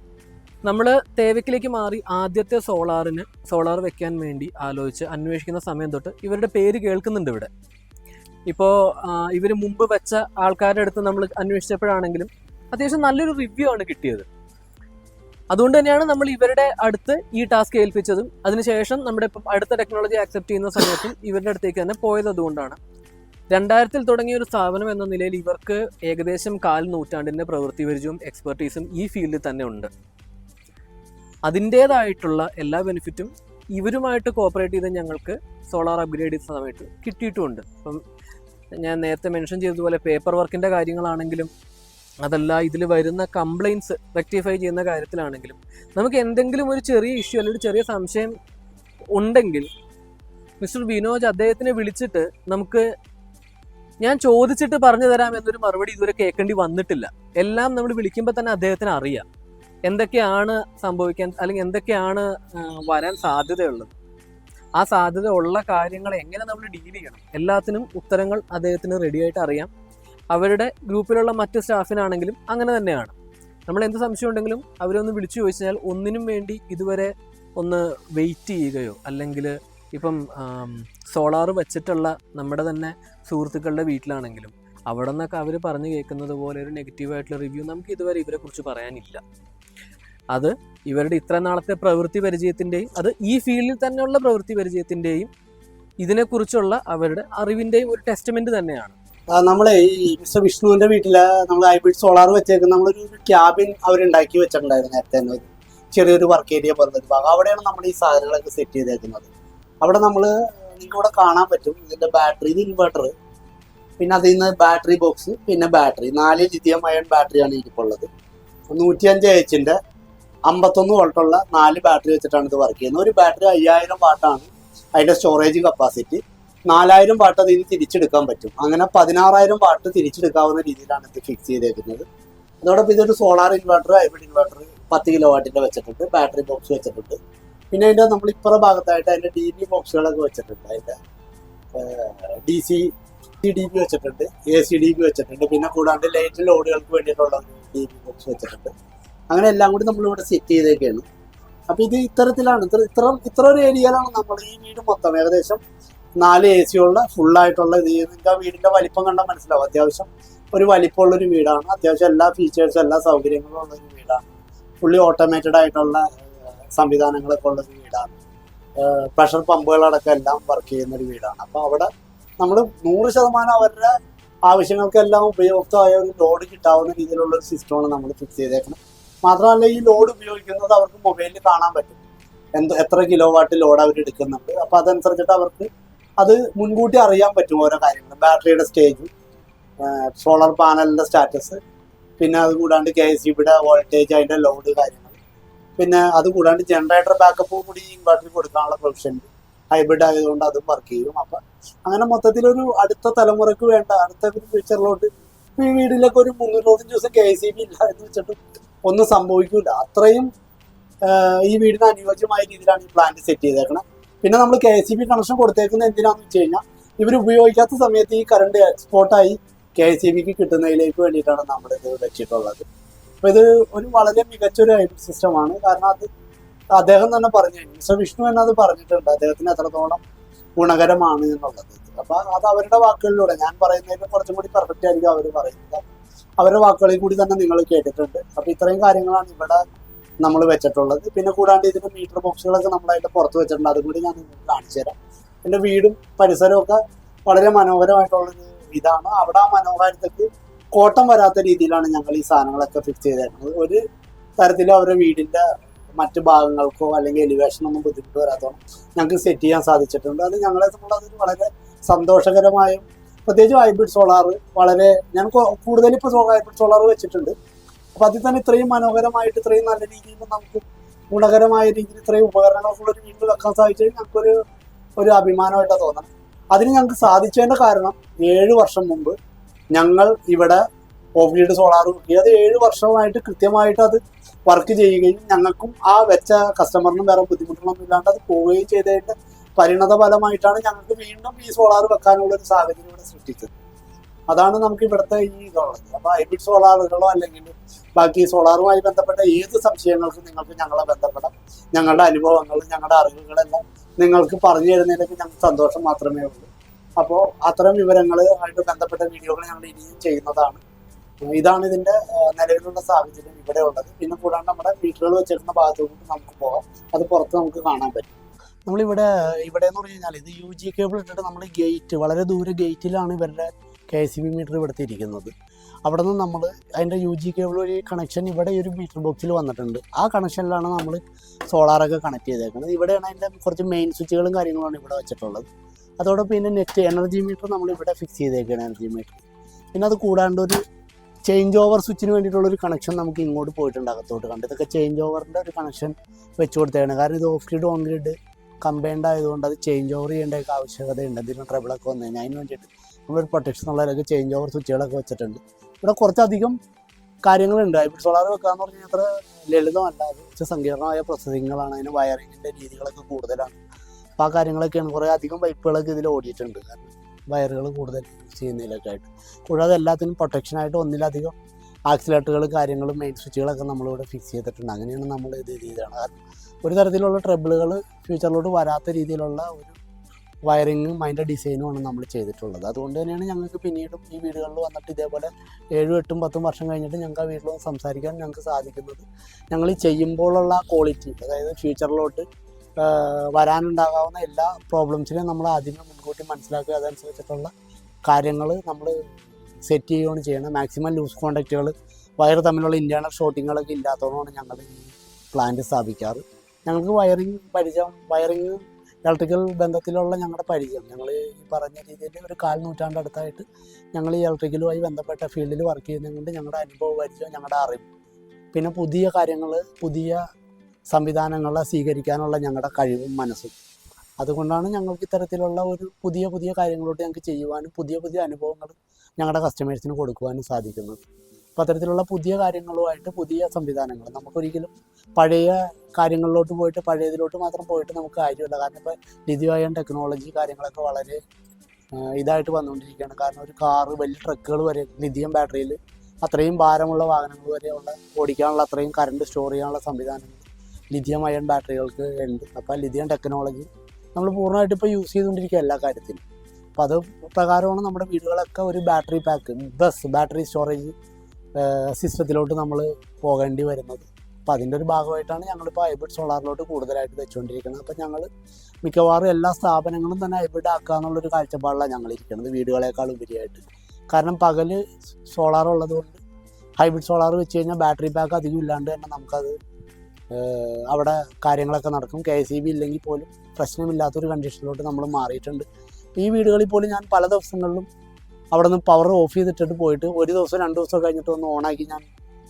നമ്മൾ തേവക്കിലേക്ക് മാറി ആദ്യത്തെ സോളാറിന് സോളാർ വെക്കാൻ വേണ്ടി ആലോചിച്ച് അന്വേഷിക്കുന്ന സമയം തൊട്ട് ഇവരുടെ പേര് കേൾക്കുന്നുണ്ട് ഇവിടെ. ഇപ്പോൾ ഇവർ മുമ്പ് വെച്ച ആൾക്കാരുടെ അടുത്ത് നമ്മൾ അന്വേഷിച്ചപ്പോഴാണെങ്കിലും അത്യാവശ്യം നല്ലൊരു റിവ്യൂ ആണ് കിട്ടിയത്. അതുകൊണ്ട് തന്നെയാണ് നമ്മൾ ഇവരുടെ അടുത്ത് ഈ ടാസ്ക് ഏൽപ്പിച്ചതും അതിനുശേഷം നമ്മുടെ ഇപ്പം അടുത്ത ടെക്നോളജി ആക്സെപ്റ്റ് ചെയ്യുന്ന സമയത്തും ഇവരുടെ അടുത്തേക്ക് തന്നെ പോയത് അതുകൊണ്ടാണ്. രണ്ടായിരത്തിൽ തുടങ്ങിയ ഒരു സ്ഥാപനം എന്ന നിലയിൽ ഇവർക്ക് ഏകദേശം കാൽ നൂറ്റാണ്ടിന്റെ പ്രവൃത്തി പരിചയവും എക്സ്പെർട്ടീസും ഈ ഫീൽഡിൽ തന്നെ ഉണ്ട്. അതിന്റേതായിട്ടുള്ള എല്ലാ ബെനിഫിറ്റും ഇവരുമായിട്ട് കോപ്പറേറ്റ് ചെയ്ത് ഞങ്ങൾക്ക് സോളാർ അപ്ഗ്രേഡ് ചെയ്ത സമയത്ത് കിട്ടിയിട്ടുമുണ്ട്. അപ്പം ഞാൻ നേരത്തെ മെൻഷൻ ചെയ്തതുപോലെ പേപ്പർ വർക്കിന്റെ കാര്യങ്ങളാണെങ്കിലും അതല്ല ഇതിൽ വരുന്ന കംപ്ലയിൻസ് റെക്ടിഫൈ ചെയ്യുന്ന കാര്യത്തിലാണെങ്കിലും നമുക്ക് എന്തെങ്കിലും ഒരു ചെറിയ ഇഷ്യൂ അല്ലെങ്കിൽ ഒരു ചെറിയ സംശയം ഉണ്ടെങ്കിൽ മിസ്റ്റർ വിനോജ് അദ്ദേഹത്തിനെ വിളിച്ചിട്ട് നമുക്ക് ഞാൻ ചോദിച്ചിട്ട് പറഞ്ഞു തരാം എന്നൊരു മറുപടി ഇതുവരെ കേൾക്കേണ്ടി വന്നിട്ടില്ല. എല്ലാം നമ്മൾ വിളിക്കുമ്പോൾ തന്നെ അദ്ദേഹത്തിന് അറിയാം. എന്തൊക്കെയാണ് സംഭവിക്കാൻ അല്ലെങ്കിൽ എന്തൊക്കെയാണ് വരാൻ സാധ്യതയുള്ളത്? ആ സാധ്യത ഉള്ള കാര്യങ്ങൾ എങ്ങനെ നമ്മൾ ഡീൽ ചെയ്യണം? എല്ലാത്തിനും ഉത്തരങ്ങൾ അദ്ദേഹത്തിന് റെഡി ആയിട്ട് അറിയാം. അവരുടെ ഗ്രൂപ്പിലുള്ള മറ്റ് സ്റ്റാഫിനാണെങ്കിലും അങ്ങനെ തന്നെയാണ്. നമ്മൾ എന്ത് സംശയം ഉണ്ടെങ്കിലും അവരൊന്ന് വിളിച്ചു ചോദിച്ചാൽ ഒന്നിനും വേണ്ടി ഇതുവരെ ഒന്ന് വെയിറ്റ് ചെയ്യുകയോ അല്ലെങ്കിൽ ഇപ്പം സോളാർ വെച്ചിട്ടുള്ള നമ്മുടെ തന്നെ സുഹൃത്തുക്കളുടെ വീട്ടിലാണെങ്കിലും അവിടെ നിന്നൊക്കെ അവർ പറഞ്ഞു കേൾക്കുന്നത് പോലെ ഒരു നെഗറ്റീവായിട്ടുള്ള റിവ്യൂ നമുക്ക് ഇതുവരെ ഇവരെക്കുറിച്ച് പറയാനില്ല. അത് ഇവരുടെ ഇത്ര നാളത്തെ പ്രവൃത്തി പരിചയത്തിന്റെയും അത് ഈ ഫീൽഡിൽ തന്നെയുള്ള പ്രവൃത്തി പരിചയത്തിന്റെയും ഇതിനെക്കുറിച്ചുള്ള അവരുടെ അറിവിന്റെയും ഒരു ടെസ്റ്റ്മെന്റ് തന്നെയാണ്. നമ്മളെ ഈ മിസ്റ്റർ വിഷ്ണുവിന്റെ വീട്ടിൽ നമ്മൾ ഹൈബ്രിഡ് സോളാർ വെച്ചേക്കുന്ന നമ്മളൊരു ക്യാബിൻ അവരുണ്ടാക്കി വെച്ചിട്ടുണ്ടായിരുന്നു നേരത്തെ തന്നെ. ചെറിയൊരു വർക്ക് ഏരിയ പോലത്തെ ഒരു ഭാഗം അവിടെയാണ് നമ്മൾ ഈ സാധനങ്ങളൊക്കെ സെറ്റ് ചെയ്തേക്കുന്നത്. അവിടെ നമ്മൾ നിങ്ങൾക്ക് ഇവിടെ കാണാൻ പറ്റും ഇതിന്റെ ബാറ്ററി ഇത് ഇൻവെർട്ടർ പിന്നെ അതിൽ നിന്ന് ബാറ്ററി ബോക്സ് പിന്നെ ബാറ്ററി നാല് ലിഥിയം അയൺ ബാറ്ററിയാണ് എനിക്കിപ്പോൾ നൂറ്റിയഞ്ച് എച്ചിന്റെ അമ്പത്തൊന്ന് വോൾട്ടുള്ള നാല് ബാറ്ററി വെച്ചിട്ടാണ് ഇത് വർക്ക് ചെയ്യുന്നത്. ഒരു ബാറ്ററി അയ്യായിരം വാട്ടാണ് അതിന്റെ സ്റ്റോറേജ് കപ്പാസിറ്റി നാലായിരം വാട്ട് അതിൽ നിന്ന് തിരിച്ചെടുക്കാൻ പറ്റും. അങ്ങനെ പതിനാറായിരം വാട്ട് തിരിച്ചെടുക്കാവുന്ന രീതിയിലാണ് ഇത് ഫിക്സ് ചെയ്തേക്കുന്നത്. അതോടൊപ്പം ഇതൊരു സോളാർ ഇൻവെർട്ടർ ഹൈബ്രിഡ് ഇൻവെർട്ടർ പത്ത് കിലോ വാട്ടിന്റെ വെച്ചിട്ടുണ്ട്. ബാറ്ററി ബോക്സ് വെച്ചിട്ടുണ്ട്. പിന്നെ അതിന്റെ നമ്മൾ ഇപ്പുറ ഭാഗത്തായിട്ട് അതിന്റെ ഡി ബി ബോക്സുകളൊക്കെ വെച്ചിട്ടുണ്ട്. അതിന്റെ ഡി സി ഡി ബി വെച്ചിട്ടുണ്ട് എ സി ഡി ബി വെച്ചിട്ടുണ്ട്. പിന്നെ കൂടാണ്ട് ലൈറ്റ് ലോഡുകൾക്ക് വേണ്ടിയിട്ടുള്ള ഡി ബി ബോക്സ് വെച്ചിട്ടുണ്ട്. അങ്ങനെ എല്ലാം കൂടി നമ്മൾ ഇവിടെ സെറ്റ് ചെയ്തേക്കാണ്. അപ്പൊ ഇത് ഇത്തരത്തിലാണ്. ഇത്ര ഇത്ര ഇത്ര ഒരു ഏരിയയിലാണ് നമ്മൾ ഈ വീട് മൊത്തം. ഏകദേശം നാല് എ സിയുള്ള ഫുള്ളായിട്ടുള്ള ഇത്. നിങ്ങൾക്ക് ആ വീടിന്റെ വലിപ്പം കണ്ടാൽ മനസ്സിലാവും. അത്യാവശ്യം ഒരു വലിപ്പമുള്ള ഒരു വീടാണ്. അത്യാവശ്യം എല്ലാ ഫീച്ചേഴ്സും എല്ലാ സൗകര്യങ്ങളും ഉള്ള ഒരു വീടാണ്. ഫുള്ളി ഓട്ടോമേറ്റഡ് ആയിട്ടുള്ള സംവിധാനങ്ങളൊക്കെ ഉള്ള ഒരു വീടാണ്. പ്രഷർ പമ്പുകളടക്കം എല്ലാം വർക്ക് ചെയ്യുന്ന ഒരു വീടാണ്. അപ്പോൾ അവിടെ നമ്മൾ നൂറ് ശതമാനം അവരുടെ ആവശ്യങ്ങൾക്കെല്ലാം ഉപയുക്തമായ ഒരു ലോഡ് കിട്ടാവുന്ന രീതിയിലുള്ള ഒരു സിസ്റ്റമാണ് നമ്മൾ ഫിക്സ് ചെയ്തേക്കുന്നത് മാത്രമല്ല ഈ ലോഡ് ഉപയോഗിക്കുന്നത് അവർക്ക് മൊബൈലിൽ കാണാൻ പറ്റും. എന്ത് എത്ര കിലോ വാട്ട് ലോഡ് അവർ എടുക്കുന്നുണ്ട്. അപ്പോൾ അതനുസരിച്ചിട്ട് അവർക്ക് അത് മുൻകൂട്ടി അറിയാൻ പറ്റും ഓരോ കാര്യങ്ങൾ. ബാറ്ററിയുടെ സ്റ്റേജ് സോളാർ പാനലിന്റെ സ്റ്റാറ്റസ് പിന്നെ അത് കൂടാണ്ട് കെ എസ് സിയുടെ വോൾട്ടേജ് അതിന്റെ ലോഡ് കാര്യങ്ങൾ. പിന്നെ അത് കൂടാണ്ട് ജനറേറ്റർ ബാക്കപ്പ് കൂടി ഇൻവെർട്ടറിൽ കൊടുക്കാനുള്ള പ്രൊവിഷൻ ഹൈബ്രിഡ് ആയതുകൊണ്ട് അതും വർക്ക് ചെയ്യും. അപ്പം അങ്ങനെ മൊത്തത്തിലൊരു അടുത്ത തലമുറയ്ക്ക് വേണ്ട അടുത്ത ഫ്യൂച്ചറിലോട്ട് ഈ വീടിലൊക്കെ ഒരു മുന്നൂറ്ററുപത്തഞ്ച് ദിവസം കെ സി ബി ഇല്ല എന്ന് വെച്ചിട്ട് ഒന്നും സംഭവിക്കില്ല അത്രയും ഈ വീടിന് അനുയോജ്യമായ രീതിയിലാണ് ഈ പ്ലാന്റ് സെറ്റ് ചെയ്തേക്കണം. പിന്നെ നമ്മൾ കെ സി ബി കണക്ഷൻ കൊടുത്തേക്കുന്നത് എന്തിനാന്ന് വെച്ച് കഴിഞ്ഞാൽ ഇവർ ഉപയോഗിക്കാത്ത സമയത്ത് ഈ കറണ്ട് എക്സ്പോർട്ടായി കെ സി ബിക്ക് കിട്ടുന്നതിലേക്ക് വേണ്ടിയിട്ടാണ് നമ്മൾ ഇത് വെച്ചിട്ടുള്ളത്. അപ്പൊ ഇത് ഒരു വളരെ മികച്ചൊരു സിസ്റ്റമാണ് കാരണം അത് അദ്ദേഹം തന്നെ പറഞ്ഞു. വിഷ്ണു തന്നെ അത് പറഞ്ഞിട്ടുണ്ട്. അദ്ദേഹത്തിന് എത്രത്തോളം ഗുണകരമാണ് എന്നുള്ളത്. അപ്പൊ അത് അവരുടെ വാക്കുകളിലൂടെ ഞാൻ പറയുന്നതിന് കുറച്ചും കൂടി പെർഫെക്റ്റ് ആയിരിക്കും അവർ പറയുന്നത്. അവരുടെ വാക്കുകളിൽ കൂടി തന്നെ നിങ്ങൾ കേട്ടിട്ടുണ്ട്. അപ്പൊ ഇത്രയും കാര്യങ്ങളാണ് ഇവിടെ നമ്മൾ വെച്ചിട്ടുള്ളത്. പിന്നെ കൂടാണ്ട് ഇതിന്റെ മീറ്റർ ബോക്സുകളൊക്കെ നമ്മളായിട്ട് പുറത്ത് വെച്ചിട്ടുണ്ട്. അതും കൂടി ഞാൻ നിങ്ങൾക്ക് കാണിച്ചു തരാം. എന്റെ വീടും പരിസരവും ഒക്കെ വളരെ മനോഹരമായിട്ടുള്ളൊരു ഇതാണ്. അവിടെ ആ മനോഹാരിതക്ക് കോട്ടം വരാത്ത രീതിയിലാണ് ഞങ്ങൾ ഈ സാധനങ്ങളൊക്കെ ഫിക്സ് ചെയ്തേക്കുന്നത്. ഒരു തരത്തിലും അവരുടെ വീടിന്റെ മറ്റു ഭാഗങ്ങൾക്കോ അല്ലെങ്കിൽ എലിവേഷനൊന്നും ബുദ്ധിമുട്ട് വരാത്തോളം ഞങ്ങൾക്ക് സെറ്റ് ചെയ്യാൻ സാധിച്ചിട്ടുണ്ട്. അത് ഞങ്ങളെ സംബന്ധിച്ച് വളരെ സന്തോഷകരമായും പ്രത്യേകിച്ച് ഹൈബ്രിഡ് സോളാർ വളരെ ഞാൻ കൂടുതൽ ഇപ്പോൾ ഹൈബ്രിഡ് സോളാർ വെച്ചിട്ടുണ്ട്. അപ്പം അതിൽ തന്നെ ഇത്രയും മനോഹരമായിട്ട് ഇത്രയും നല്ല രീതിയിൽ നമുക്ക് ഗുണകരമായ രീതിയിൽ ഇത്രയും ഉപകരണങ്ങളൊക്കെ ഉള്ള ഒരു വീട്ടിൽ വെക്കാൻ സാധിച്ചത് ഞങ്ങൾക്കൊരു ഒരു അഭിമാനമായിട്ടാണ് തോന്നണം. അതിന് ഞങ്ങൾക്ക് സാധിച്ചതിന്റെ കാരണം ഏഴ് വർഷം മുമ്പ് ഞങ്ങൾ ഇവിടെ ഓഫ് ഗ്രിഡ് സോളാർ കിട്ടി അത് ഏഴ് വർഷമായിട്ട് കൃത്യമായിട്ട് അത് വർക്ക് ചെയ്യുകയും ഞങ്ങൾക്കും ആ വെച്ച കസ്റ്റമറിനും വേറെ ബുദ്ധിമുട്ടുകളൊന്നും ഇല്ലാണ്ട് അത് പോവുകയും ചെയ്തതിന്റെ പരിണത ഫലമായിട്ടാണ് ഞങ്ങൾക്ക് വീണ്ടും ഈ സോളാർ വെക്കാനുള്ള ഒരു സാഹചര്യം ഇവിടെ സൃഷ്ടിച്ചത്. അതാണ് നമുക്ക് ഇവിടുത്തെ ഈ ഇതുള്ളത്. അപ്പൊ ഹൈബ്രിഡ് സോളാറുകളോ അല്ലെങ്കിൽ ബാക്കി സോളാറുമായി ബന്ധപ്പെട്ട ഏത് സംശയങ്ങൾക്കും നിങ്ങൾക്ക് ഞങ്ങളെ ബന്ധപ്പെടാം. ഞങ്ങളുടെ അനുഭവങ്ങൾ ഞങ്ങളുടെ അറിവുകളെല്ലാം നിങ്ങൾക്ക് പറഞ്ഞു തരുന്നതിലേക്ക് ഞങ്ങൾക്ക് സന്തോഷം മാത്രമേ ഉള്ളൂ. അപ്പോൾ അത്തരം വിവരങ്ങൾ ആയിട്ട് ബന്ധപ്പെട്ട വീഡിയോകൾ ഞങ്ങൾ ഇനിയും ചെയ്യുന്നതാണ്. ഇതാണ് ഇതിന്റെ നിലവിലുള്ള സാഹചര്യം ഇവിടെ ഉള്ളത്. പിന്നെ കൂടാണ്ട് നമ്മുടെ വീട്ടുകൾ വെച്ചിരുന്ന ഭാഗത്തോട്ട് നമുക്ക് പോകാം. അത് പുറത്ത് നമുക്ക് കാണാൻ പറ്റും. നമ്മളിവിടെ ഇവിടെ എന്ന് പറഞ്ഞു കഴിഞ്ഞാൽ ഇത് യു ജി കേബിൾ ഇട്ടിട്ട് നമ്മൾ ഗേറ്റ് വളരെ ദൂരെ ഗേറ്റിലാണ് ഇവരുടെ കെ സി ബി മീറ്റർ ഇവിടുത്തെ ഇരിക്കുന്നത് അവിടെ നിന്ന് നമ്മൾ അതിന്റെ യു ജി കേബിൾ വഴി കണക്ഷൻ ഇവിടെ ഒരു മീറ്റർ ബോക്സിൽ വന്നിട്ടുണ്ട്. ആ കണക്ഷനിലാണ് നമ്മൾ സോളാറൊക്കെ കണക്ട് ചെയ്തേക്കുന്നത്. ഇവിടെയാണ് അതിന്റെ കുറച്ച് മെയിൻ സ്വിച്ചുകളും കാര്യങ്ങളാണ് ഇവിടെ വെച്ചിട്ടുള്ളത്. അതോടൊപ്പം പിന്നെ നെറ്റ് എനർജി മീറ്റർ നമ്മൾ ഇവിടെ ഫിക്സ് ചെയ്തേക്കുകയാണ് എനർജി മീറ്റർ പിന്നെ അത് കൂടാണ്ട് ഒരു ചേഞ്ച് ഓവർ സ്വിച്ചിന് വേണ്ടിയിട്ടുള്ള ഒരു കണക്ഷൻ നമുക്ക് ഇങ്ങോട്ട് പോയിട്ടുണ്ട് അകത്തോട്ട്. കണ്ട്? ഇതൊക്കെ ചേഞ്ച് ഓവറിന്റെ ഒരു കണക്ഷൻ വെച്ച് കൊടുത്തതാണ് കാരണം ഇത് off grid on grid combined ആയതുകൊണ്ട് അത് ചേഞ്ച് ഓവർ ചെയ്യേണ്ട ആവശ്യകതയുണ്ട്. ഇതിന് ട്രബിളൊക്കെ വന്നു കഴിഞ്ഞാൽ. അതിന് വേണ്ടിയിട്ട് നമ്മളൊരു പ്രൊട്ടക്ഷൻ ഉള്ളതിലൊക്കെ ചേഞ്ച് ഓവർ സ്വിച്ചുകളൊക്കെ വെച്ചിട്ടുണ്ട്. ഇവിടെ കുറച്ചധികം കാര്യങ്ങളുണ്ട്. ഹൈബ്രിഡ് സോളാർ വെക്കാന്ന് പറഞ്ഞാൽ അത്ര ലളിതമല്ല. കുറച്ച് സങ്കീർണമായ പ്രോസസ്സിങ്ങുകളാണ് അതിന് വയറിങ്ങിന്റെ രീതികളൊക്കെ കൂടുതലാണ്. അപ്പോൾ ആ കാര്യങ്ങളൊക്കെയാണ് കുറേ അധികം പൈപ്പുകളൊക്കെ ഇതിൽ ഓടിയിട്ടുണ്ട്. കാരണം വയറുകൾ കൂടുതൽ യൂസ് ചെയ്യുന്നതിലൊക്കെ ആയിട്ട്. കൂടാതെ എല്ലാത്തിനും പ്രൊട്ടക്ഷനായിട്ട് ഒന്നിലധികം ആക്സിലേറ്ററുകൾ കാര്യങ്ങളും മെയിൻ സ്വിച്ചുകളൊക്കെ നമ്മളിവിടെ ഫിക്സ് ചെയ്തിട്ടുണ്ട്. അങ്ങനെയാണ് നമ്മൾ ഇത് ചെയ്തതാണ്. കാരണം ഒരു തരത്തിലുള്ള ട്രബിളുകൾ ഫ്യൂച്ചറിലോട്ട് വരാത്ത രീതിയിലുള്ള ഒരു വയറിങ്ങും അതിന്റെ ഡിസൈനുമാണ് നമ്മൾ ചെയ്തിട്ടുള്ളത്. അതുകൊണ്ട് തന്നെയാണ് ഞങ്ങൾക്ക് പിന്നീടും ഈ വീടുകളിൽ വന്നിട്ട് ഇതേപോലെ ഏഴും എട്ടും പത്തും വർഷം കഴിഞ്ഞിട്ട് ഞങ്ങൾക്ക് ആ വീട്ടിൽ സംസാരിക്കാൻ ഞങ്ങൾക്ക് സാധിക്കുന്നത്. ഞങ്ങൾ ചെയ്യുമ്പോഴുള്ള ക്വാളിറ്റി അതായത് ഫ്യൂച്ചറിലോട്ട് വരാനുണ്ടാകാവുന്ന എല്ലാ പ്രോബ്ലംസിനെയും നമ്മൾ ആദ്യമേ മുൻകൂട്ടി മനസ്സിലാക്കുക. അതനുസരിച്ചിട്ടുള്ള കാര്യങ്ങൾ നമ്മൾ സെറ്റ് ചെയ്യുകയാണ് ചെയ്യണം മാക്സിമം ലൂസ് കോണ്ടാക്റ്റുകൾ വയർ തമ്മിലുള്ള ഇന്റേർണൽ ഷോട്ടിങ്ങുകളൊക്കെ ഇല്ലാത്തതുകൊണ്ടാണ് ഞങ്ങൾ ഈ പ്ലാന്റ് സ്ഥാപിക്കാറ്. ഞങ്ങൾക്ക് വയറിങ് പരിചയം വയറിങ് ഇലക്ട്രിക്കൽ ബന്ധത്തിലുള്ള ഞങ്ങളുടെ പരിചയം. ഞങ്ങൾ ഈ പറഞ്ഞ രീതിയിൽ ഒരു കാൽ നൂറ്റാണ്ട് അടുത്തായിട്ട് ഞങ്ങൾ ഈ ഇലക്ട്രിക്കലുമായി ബന്ധപ്പെട്ട ഫീൽഡിൽ വർക്ക് ചെയ്യുന്നതുകൊണ്ട് ഞങ്ങളുടെ അനുഭവ പരിചയം ഞങ്ങളുടെ അറിവ്. പിന്നെ പുതിയ കാര്യങ്ങൾ പുതിയ സംവിധാനങ്ങളെ സ്വീകരിക്കാനുള്ള ഞങ്ങളുടെ കഴിവും മനസ്സും. അതുകൊണ്ടാണ് ഞങ്ങൾക്ക് ഇത്തരത്തിലുള്ള ഒരു പുതിയ പുതിയ കാര്യങ്ങളോട്ട് ഞങ്ങൾക്ക് ചെയ്യുവാനും പുതിയ പുതിയ അനുഭവങ്ങൾ ഞങ്ങളുടെ കസ്റ്റമേഴ്സിന് കൊടുക്കുവാനും സാധിക്കുന്നത്. അപ്പോൾ അത്തരത്തിലുള്ള പുതിയ കാര്യങ്ങളുമായിട്ട് പുതിയ സംവിധാനങ്ങൾ. നമുക്കൊരിക്കലും പഴയ കാര്യങ്ങളിലോട്ട് പോയിട്ട് പഴയതിലോട്ട് മാത്രം പോയിട്ട് നമുക്ക് കാര്യമില്ല. കാരണം ഇപ്പോൾ ലിതിയായ ടെക്നോളജി കാര്യങ്ങളൊക്കെ വളരെ ഇതായിട്ട് വന്നുകൊണ്ടിരിക്കുകയാണ്. കാരണം ഒരു കാറ് വലിയ ട്രക്കുകൾ വരെ ലിഥിയം ബാറ്ററിയിൽ അത്രയും ഭാരമുള്ള വാഹനങ്ങൾ വരെ ഉള്ള ഓടിക്കാനുള്ള അത്രയും കറണ്ട് സ്റ്റോർ ചെയ്യാനുള്ള സംവിധാനങ്ങൾ ലിഥിയം അയൺ ബാറ്ററികൾക്ക് ഉണ്ട് അപ്പോൾ ലിഥിയം ടെക്നോളജി നമ്മൾ പൂർണമായിട്ട് ഇപ്പോൾ യൂസ് ചെയ്തുകൊണ്ടിരിക്കുക എല്ലാ കാര്യത്തിലും. അപ്പോൾ അത് പ്രകാരമാണ് നമ്മുടെ വീടുകളൊക്കെ ഒരു battery pack bus battery storage സിസ്റ്റത്തിലോട്ട് നമ്മൾ പോകേണ്ടി വരുന്നത്. അപ്പോൾ അതിന്റെ ഒരു ഭാഗമായിട്ടാണ് ഞങ്ങളിപ്പോൾ ഹൈബ്രിഡ് സോളാറിലോട്ട് കൂടുതലായിട്ട് വെച്ചുകൊണ്ടിരിക്കുന്നത് അപ്പോൾ ഞങ്ങൾ മിക്കവാറും എല്ലാ സ്ഥാപനങ്ങളും തന്നെ ഹൈബ്രിഡ് ആക്കുക എന്നുള്ളൊരു കാഴ്ചപ്പാടിലാണ് ഞങ്ങൾ ഇരിക്കുന്നത് വീടുകളേക്കാൾ ഉപരിയായിട്ട്. കാരണം പകൽ സോളാർ ഉള്ളതുകൊണ്ട് ഹൈബ്രിഡ് സോളാർ വെച്ച് കഴിഞ്ഞാൽ ബാറ്ററി പാക്ക് അധികം ഇല്ലാണ്ട് തന്നെ നമുക്കത് അവിടെ കാര്യങ്ങളൊക്കെ നടക്കും. കെ എസ് ഇ ബി ഇല്ലെങ്കിൽ പോലും പ്രശ്നമില്ലാത്തൊരു കണ്ടീഷനിലോട്ട് നമ്മൾ മാറിയിട്ടുണ്ട്. ഈ വീടുകളിൽ പോലും ഞാൻ പല ദിവസങ്ങളിലും അവിടെ നിന്ന് പവർ ഓഫ് ചെയ്തിട്ടിട്ട് പോയിട്ട് ഒരു ദിവസം രണ്ട് ദിവസം കഴിഞ്ഞിട്ട് ഒന്ന് ഓണാക്കി ഞാൻ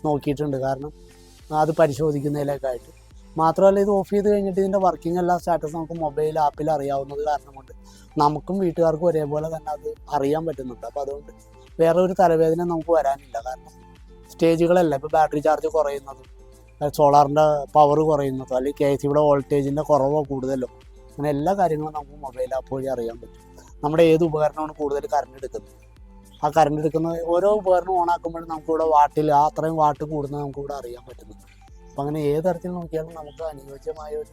നോക്കിയിട്ടുണ്ട്. കാരണം അത് പരിശോധിക്കുന്നതിലേക്കായിട്ട് മാത്രമല്ല ഇത് ഓഫ് ചെയ്ത് കഴിഞ്ഞിട്ട് ഇതിന്റെ വർക്കിംഗ് എല്ലാ സ്റ്റാറ്റസ് നമുക്ക് മൊബൈൽ ആപ്പിൽ അറിയാവുന്നത് കാരണം കൊണ്ട് നമുക്കും വീട്ടുകാർക്കും ഒരേപോലെ തന്നെ അത് അറിയാൻ പറ്റുന്നുണ്ട്. അപ്പോൾ അതുകൊണ്ട് വേറെ ഒരു തലവേദന നമുക്ക് വരാനില്ല. കാരണം സ്റ്റേജുകളല്ല ഇപ്പോൾ ബാറ്ററി ചാർജ് കുറയുന്നതും സോളാറിന്റെ പവർ കുറയുന്നതോ അല്ലെങ്കിൽ കെ സിയുടെ വോൾട്ടേജിന്റെ കുറവോ കൂടുതലോ. അങ്ങനെ എല്ലാ കാര്യങ്ങളും നമുക്ക് മൊബൈൽ ആപ്പ് വഴി അറിയാൻ പറ്റും. നമ്മുടെ ഏത് ഉപകരണമാണ് കൂടുതൽ കറണ്ട് എടുക്കുന്നത്? ആ കറണ്ട് എടുക്കുന്ന ഓരോ ഉപകരണം ഓൺ ആക്കുമ്പോഴും നമുക്കിവിടെ വാട്ടിൽ ആ അത്രയും വാട്ട് കൂടുന്നത് നമുക്കിവിടെ അറിയാൻ പറ്റുന്നുണ്ട്. അപ്പം അങ്ങനെ ഏത് തരത്തിൽ നോക്കിയാലും നമുക്ക് അനുയോജ്യമായ ഒരു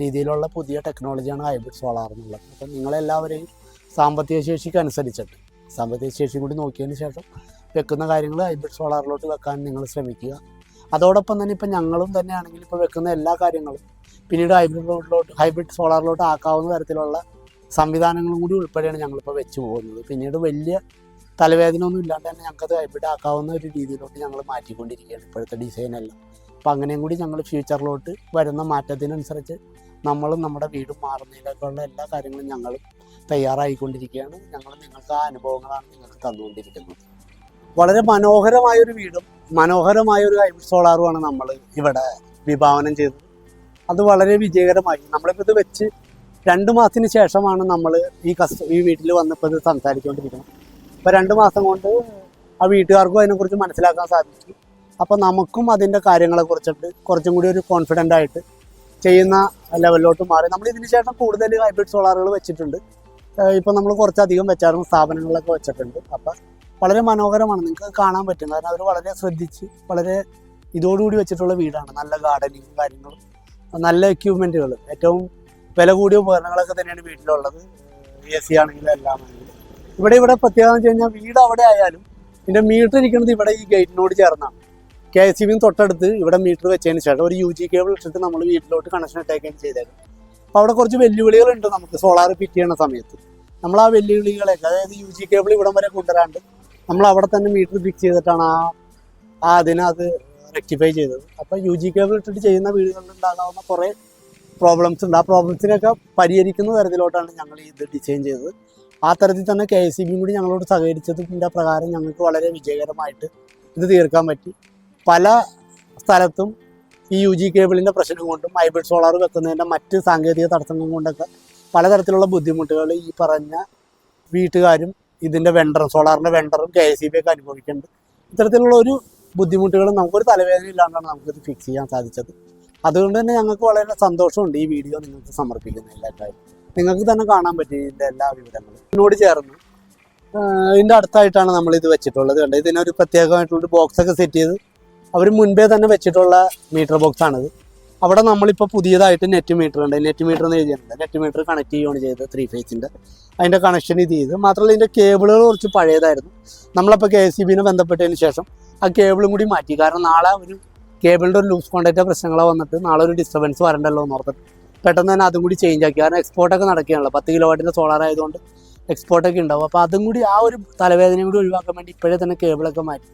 രീതിയിലുള്ള പുതിയ ടെക്നോളജിയാണ് ഹൈബ്രിഡ് സോളാർ എന്നുള്ളത്. അപ്പം നിങ്ങളെല്ലാവരെയും സാമ്പത്തിക ശേഷിക്ക് അനുസരിച്ചിട്ട് സാമ്പത്തിക ശേഷി കൂടി നോക്കിയതിന് ശേഷം വെക്കുന്ന കാര്യങ്ങൾ ഹൈബ്രിഡ് സോളാറിലോട്ട് വെക്കാൻ നിങ്ങൾ ശ്രമിക്കുക. അതോടൊപ്പം തന്നെ ഇപ്പം ഞങ്ങളും തന്നെയാണെങ്കിൽ ഇപ്പോൾ വെക്കുന്ന എല്ലാ കാര്യങ്ങളും പിന്നീട് ഹൈബ്രിഡിലോട്ട് ഹൈബ്രിഡ് സോളാറിലോട്ട് ആക്കാവുന്ന തരത്തിലുള്ള സംവിധാനങ്ങളും കൂടി ഉൾപ്പെടെയാണ് ഞങ്ങളിപ്പോൾ വെച്ച് പോകുന്നത്. പിന്നീട് വലിയ തലവേദന ഒന്നും ഇല്ലാണ്ട് തന്നെ ഞങ്ങൾക്കത് ഹൈബ്രിഡ് ആക്കാവുന്ന ഒരു രീതിയിലോട്ട് ഞങ്ങൾ മാറ്റിക്കൊണ്ടിരിക്കുകയാണ് ഇപ്പോഴത്തെ ഡിസൈനെല്ലാം അപ്പം അങ്ങനെയും കൂടി ഞങ്ങൾ ഫ്യൂച്ചറിലോട്ട് വരുന്ന മാറ്റത്തിനനുസരിച്ച് നമ്മളും നമ്മുടെ വീടും മാറുന്നതിലേക്കുള്ള എല്ലാ കാര്യങ്ങളും ഞങ്ങളും തയ്യാറായിക്കൊണ്ടിരിക്കുകയാണ്. ഞങ്ങൾ നിങ്ങൾക്ക് ആ അനുഭവങ്ങളാണ് നിങ്ങൾക്ക് തന്നുകൊണ്ടിരിക്കുന്നത്. വളരെ മനോഹരമായൊരു വീടും മനോഹരമായ ഒരു ഹൈബ്രിഡ് സോളാറുമാണ് നമ്മൾ ഇവിടെ വിഭാവനം ചെയ്തത്. അത് വളരെ വിജയകരമായി. നമ്മളിപ്പോൾ ഇത് വെച്ച് രണ്ട് മാസത്തിന് ശേഷമാണ് നമ്മൾ ഈ കസ്റ്റ ഈ വീട്ടിൽ വന്നപ്പോൾ ഇത് സംസാരിച്ചുകൊണ്ടിരിക്കുന്നത്. അപ്പോൾ രണ്ട് മാസം കൊണ്ട് ആ വീട്ടുകാർക്കും അതിനെക്കുറിച്ച് മനസ്സിലാക്കാൻ സാധിച്ചു. അപ്പോൾ നമുക്കും അതിന്റെ കാര്യങ്ങളെക്കുറിച്ചിട്ട് കുറച്ചും കൂടി ഒരു കോൺഫിഡന്റ് ആയിട്ട് ചെയ്യുന്ന ലെവലിലോട്ട് മാറി. നമ്മൾ ഇതിന് ശേഷം കൂടുതൽ ഹൈബ്രിഡ് സോളാറുകൾ വെച്ചിട്ടുണ്ട്. ഇപ്പോൾ നമ്മൾ കുറച്ചധികം വെച്ചായിരുന്നു സ്ഥാപനങ്ങളൊക്കെ വെച്ചിട്ടുണ്ട്. അപ്പം വളരെ മനോഹരമാണ്. നിങ്ങൾക്ക് കാണാൻ പറ്റും. കാരണം അവർ വളരെ ശ്രദ്ധിച്ച് വളരെ ഇതോടുകൂടി വെച്ചിട്ടുള്ള വീടാണ്. നല്ല ഗാർഡനിങ്ങും കാര്യങ്ങളും. നല്ല എക്യുപ്മെന്റുകൾ ഏറ്റവും വില കൂടിയ ഉപകരണങ്ങളൊക്കെ തന്നെയാണ് വീട്ടിലുള്ളത്. എ സി ആണെങ്കിലും എല്ലാം ആണെങ്കിലും. ഇവിടെ ഇവിടെ പ്രത്യേകത വെച്ച് കഴിഞ്ഞാൽ വീട് അവിടെ ആയാലും ഇതിന്റെ മീറ്റർ ഇരിക്കുന്നത് ഇവിടെ ഈ ഗേറ്റിനോട് ചേർന്നാണ്. കെ എസ് സി ബിന്ന് തൊട്ടടുത്ത് ഇവിടെ മീറ്റർ വെച്ചതിന് ശേഷം ഒരു യു ജി കേബിൾ ഇട്ടിട്ട് നമ്മൾ വീട്ടിലോട്ട് കണക്ഷൻ ഇട്ടേക്കുകയും ചെയ്തേക്കും അപ്പോൾ അവിടെ കുറച്ച് വെല്ലുവിളികളുണ്ട് നമുക്ക്. സോളാർ ഫിറ്റ് ചെയ്യുന്ന സമയത്ത്. നമ്മൾ ആ വെല്ലുവിളികളെ അതായത് യു ജി കേബിൾ ഇവിടം വരെ കൊണ്ടുവരാണ്ട് നമ്മൾ അവിടെ തന്നെ മീറ്റർ ഫിക്സ് ചെയ്തിട്ടാണ് ആ ആ അതിനെ റെക്ടിഫൈ ചെയ്തത്. അപ്പോൾ യു ജി കേബിൾ ഇട്ടിട്ട് ചെയ്യുന്ന വീടുകളിൽ ഉണ്ടാകാവുന്ന കുറേ പ്രോബ്ലംസ് ഉണ്ട്. ആ പ്രോബ്ലംസിനൊക്കെ പരിഹരിക്കുന്ന തരത്തിലോട്ടാണ് ഞങ്ങൾ ഇത് ഡിസൈൻ ചെയ്തത്. ആ തരത്തിൽ തന്നെ കെ എസ് സി ബിയും കൂടി ഞങ്ങളോട് സഹകരിച്ചതിന്റെ പ്രകാരം ഞങ്ങൾക്ക് വളരെ വിജയകരമായിട്ട് ഇത് തീർക്കാൻ പറ്റി. പല സ്ഥലത്തും ഈ യു ജി കേബിളിന്റെ പ്രശ്നം കൊണ്ടും ഹൈബ്രിഡ് സോളാർ വെക്കുന്നതിന്റെ മറ്റ് സാങ്കേതിക തടസ്സങ്ങൾ കൊണ്ടൊക്കെ പലതരത്തിലുള്ള ബുദ്ധിമുട്ടുകൾ ഈ പറഞ്ഞ വീട്ടുകാരും ഇതിന്റെ വെണ്ടറും സോളാറിന്റെ വെണ്ടറും കെ സി ബി ഒക്കെ അനുഭവിക്കുന്നുണ്ട്. ഇത്തരത്തിലുള്ള ഒരു ബുദ്ധിമുട്ടുകളും നമുക്കൊരു തലവേദന ഇല്ലാണ്ടാണ് നമുക്കിത് ഫിക്സ് ചെയ്യാൻ സാധിച്ചത്. അതുകൊണ്ട് തന്നെ ഞങ്ങൾക്ക് വളരെ സന്തോഷമുണ്ട് ഈ വീഡിയോ നിങ്ങൾക്ക് സമർപ്പിക്കുന്ന കാര്യം. നിങ്ങൾക്ക് തന്നെ കാണാൻ പറ്റി ഇതിന്റെ എല്ലാ വിവരങ്ങളും. ഇതിനോട് ചേർന്ന് ഇതിന്റെ അടുത്തായിട്ടാണ് നമ്മൾ ഇത് വെച്ചിട്ടുള്ളത്. കണ്ടത് ഇതിനൊരു പ്രത്യേകമായിട്ടുള്ളൊരു ബോക്സൊക്കെ സെറ്റ് ചെയ്ത് അവർ മുൻപേ തന്നെ വെച്ചിട്ടുള്ള മീറ്റർ ബോക്സ് ആണിത്. അവിടെ നമ്മളിപ്പോൾ പുതിയതായിട്ട് നെറ്റ് മീറ്റർ ഉണ്ട്. നെറ്റ് മീറ്റർ എന്ന് എഴുതിയിട്ടുണ്ട്. നെറ്റ് മീറ്റർ കണക്ട് ചെയ്യുകയാണ് ചെയ്തത് ത്രീ ഫേസിന്റെ അതിന്റെ കണക്ഷൻ ഇത് ചെയ്ത്. മാത്രമല്ല ഇതിന്റെ കേബിളുകൾ കുറച്ച് പഴയതായിരുന്നു. നമ്മളപ്പോൾ കെ സി ബിനെ ബന്ധപ്പെട്ടതിന് ശേഷം ആ കേബിളും കൂടി മാറ്റി. കാരണം നാളെ ഒരു കേബിളിന്റെ ഒരു ലൂസ് കോണ്ടാക്റ്റ് പ്രശ്നങ്ങളോ വന്നിട്ട് നാളെ ഒരു ഡിസ്റ്റർബൻസ് വരണ്ടല്ലോ എന്ന് ഓർത്തിട്ട് പെട്ടെന്ന് തന്നെ അതും കൂടി ചേഞ്ച് ആക്കി. കാരണം എക്സ്പോർട്ടൊക്കെ നടക്കുകയാണല്ലോ. പത്ത് കിലോ വാട്ടിന്റെ സോളാർ ആയതുകൊണ്ട് എക്സ്പോർട്ടൊക്കെ ഉണ്ടാവും. അപ്പോൾ അതും കൂടി ആ ഒരു തലവേദനയും കൂടി ഒഴിവാക്കാൻ വേണ്ടി ഇപ്പോഴേ തന്നെ കേബിളൊക്കെ മാറ്റി.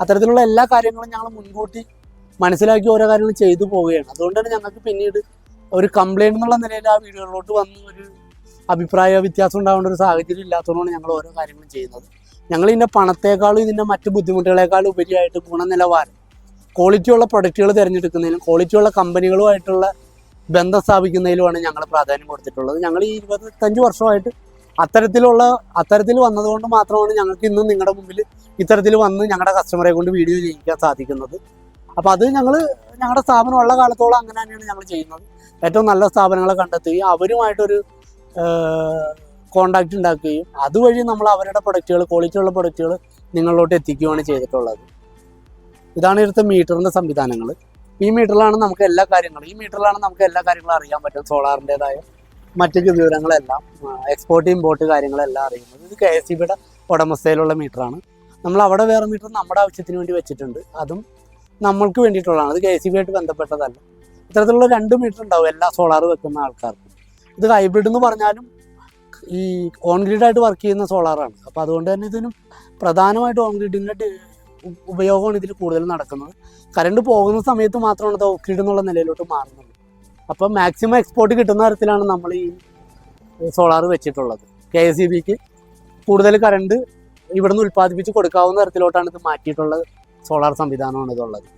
അത്തരത്തിലുള്ള എല്ലാ കാര്യങ്ങളും ഞങ്ങൾ മുൻകൂട്ടി മനസ്സിലാക്കി ഓരോ കാര്യങ്ങൾ ചെയ്തു പോവുകയാണ്. അതുകൊണ്ടാണ് ഞങ്ങൾക്ക് പിന്നീട് ഒരു കംപ്ലൈന്റ് എന്നുള്ള നിലയിൽ ആ വീടുകളിലോട്ട് വന്ന് ഒരു അഭിപ്രായ വ്യത്യാസം ഉണ്ടാവേണ്ട ഒരു സാഹചര്യം ഇല്ലാത്തതുകൊണ്ടാണ് ഞങ്ങൾ ഓരോ കാര്യങ്ങളും ചെയ്യുന്നത്. ഞങ്ങൾ ഇതിന്റെ പണത്തേക്കാളും ഇതിന്റെ മറ്റ് ബുദ്ധിമുട്ടുകളെക്കാളും ഉപരിയായിട്ട് ഗുണനിലവാരം ക്വാളിറ്റിയുള്ള പ്രൊഡക്റ്റുകൾ തിരഞ്ഞെടുക്കുന്നതിലും ക്വാളിറ്റിയുള്ള കമ്പനികളുമായിട്ടുള്ള ബന്ധം സ്ഥാപിക്കുന്നതിലുമാണ് ഞങ്ങൾ പ്രാധാന്യം കൊടുത്തിട്ടുള്ളത്. ഞങ്ങൾ ഈ ഇരുപത്തഞ്ച് വർഷമായിട്ട് അത്തരത്തിലുള്ള അത്തരത്തിൽ വന്നതുകൊണ്ട് മാത്രമാണ് ഞങ്ങൾക്ക് ഇന്ന് നിങ്ങളുടെ മുമ്പിൽ ഇത്തരത്തിൽ വന്ന് ഞങ്ങളുടെ കസ്റ്റമറെ കൊണ്ട് വീഡിയോ ചെയ്യിക്കാൻ സാധിക്കുന്നത്. അപ്പോൾ അത് ഞങ്ങൾ ഞങ്ങളുടെ സ്ഥാപനം ഉള്ള കാലത്തോളം അങ്ങനെ തന്നെയാണ് ഞങ്ങൾ ചെയ്യുന്നത്. ഏറ്റവും നല്ല സ്ഥാപനങ്ങളെ കണ്ടെത്തുകയും അവരുമായിട്ടൊരു കോണ്ടാക്ട് ഉണ്ടാക്കുകയും അതുവഴി നമ്മൾ അവരുടെ പ്രൊഡക്റ്റുകൾ ക്വാളിറ്റി ഉള്ള പ്രൊഡക്റ്റുകൾ നിങ്ങളിലോട്ട് എത്തിക്കുകയാണ് ചെയ്തിട്ടുള്ളത്. ഇതാണ് ഇവിടുത്തെ മീറ്ററിന്റെ സംവിധാനങ്ങൾ ഈ മീറ്ററിലാണ് നമുക്ക് എല്ലാ കാര്യങ്ങളും ഈ മീറ്ററിലാണ് നമുക്ക് എല്ലാ കാര്യങ്ങളും അറിയാൻ പറ്റും. സോളാറിന്റെതായ മറ്റു വിവരങ്ങളെല്ലാം എക്സ്പോർട്ട് ഇമ്പോർട്ട് കാര്യങ്ങളെല്ലാം അറിയുന്നത്. ഇത് കെ എസ് സി ബിയുടെ ഉടമസ്ഥയിലുള്ള മീറ്ററാണ്. നമ്മൾ അവിടെ വേറെ മീറ്റർ നമ്മുടെ ആവശ്യത്തിന് വേണ്ടി വെച്ചിട്ടുണ്ട്. അതും നമ്മൾക്ക് വേണ്ടിയിട്ടുള്ളതാണ്. അത് കെ സി ബി ആയിട്ട് ബന്ധപ്പെട്ടതല്ല. ഇത്തരത്തിലുള്ള രണ്ട് മീറ്റർ ഉണ്ടാവും എല്ലാ സോളാർ വെക്കുന്ന ആൾക്കാർക്കും. ഇത് ഹൈബ്രിഡ് എന്ന് പറഞ്ഞാലും ഈ ഓൺ ഗ്രിഡായിട്ട് വർക്ക് ചെയ്യുന്ന സോളാറാണ് അപ്പോൾ അതുകൊണ്ട് തന്നെ ഇതിനും പ്രധാനമായിട്ട് ഓൺ ഗ്രിഡിന്റെ ഉപയോഗമാണ് ഇതിൽ കൂടുതൽ നടക്കുന്നത്. കറണ്ട് പോകുന്ന സമയത്ത് മാത്രമാണ് ഇത് ഓഫ് എന്നുള്ള നിലയിലോട്ട് മാറുന്നത്. അപ്പോൾ മാക്സിമം എക്സ്പോർട്ട് കിട്ടുന്ന തരത്തിലാണ് നമ്മൾ ഈ സോളാർ വെച്ചിട്ടുള്ളത്. കെ എസ് ഇ ബിക്ക് കൂടുതൽ കറണ്ട് ഇവിടുന്ന് ഉൽപ്പാദിപ്പിച്ച് കൊടുക്കാവുന്ന തരത്തിലോട്ടാണ് ഇത് മാറ്റിയിട്ടുള്ളത്. സോളാർ സംവിധാനമാണ് ഇതുള്ളത്.